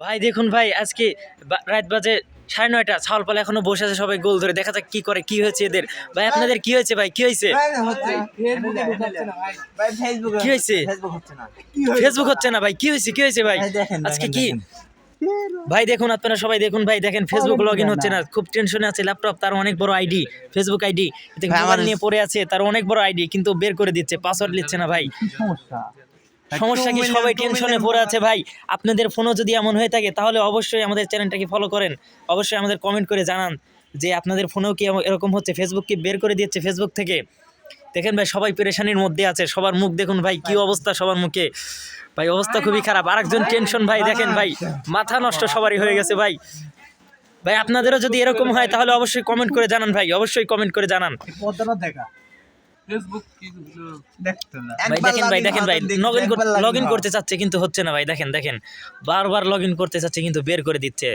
ভাই দেখুন ভাই আজকে রাত বাজে সাড়ে নয়টা। ছাওয়াল পালে এখনও বসে আছে সবাই গোল ধরে। দেখা যাক কি করে কি হয়েছে এদের। ভাই আপনাদের কি হয়েছে ভাই? কি হয়েছে? কি হয়েছে? ফেসবুক হচ্ছে না। ভাই। কি হয়েছে কি হয়েছে ভাই? আজকে কি? ভাই দেখুন আপনারা সবাই দেখুন ভাই দেখেন ফেসবুক লগ ইন হচ্ছে না। খুব টেনশনে আছে ল্যাপটপ তার অনেক বড় আইডি ফেসবুক আইডি মোবাইল নিয়ে পড়ে আছে তার অনেক বড় আইডি কিন্তু বের করে দিচ্ছে পাসওয়ার্ড নিচ্ছে না ভাই। সমস্যা কি? সবাই টেনশনে পড়ে আছে ভাই। আপনাদের ফোনও যদি এমন হয়ে থাকে তাহলে অবশ্যই আমাদের চ্যানেলটাকে ফলো করেন। অবশ্যই আমাদের কমেন্ট করে জানান যে আপনাদের ফোনেও কি এরকম হচ্ছে? ফেসবুক কি বের করে দিচ্ছে ফেসবুক থেকে? দেখেন ভাই সবাই পেরেশানির মধ্যে আছে। সবার মুখ দেখুন ভাই কি অবস্থা সবার মুখে? ভাই অবস্থা খুবই খারাপ। আরেকজন টেনশন ভাই দেখেন ভাই মাথা নষ্ট সবারই হয়ে গেছে ভাই। ভাই আপনাদেরও যদি এরকম হয় তাহলে অবশ্যই কমেন্ট করে জানান ভাই। অবশ্যই কমেন্ট করে জানান। ভাই দেখেন ভাই দেখেন ভাই লগ ইন লগ ইন করতে চাচ্ছে কিন্তু হচ্ছে না ভাই দেখেন দেখেন। বারবার লগ ইন করতে চাচ্ছে কিন্তু বের করে দিচ্ছে।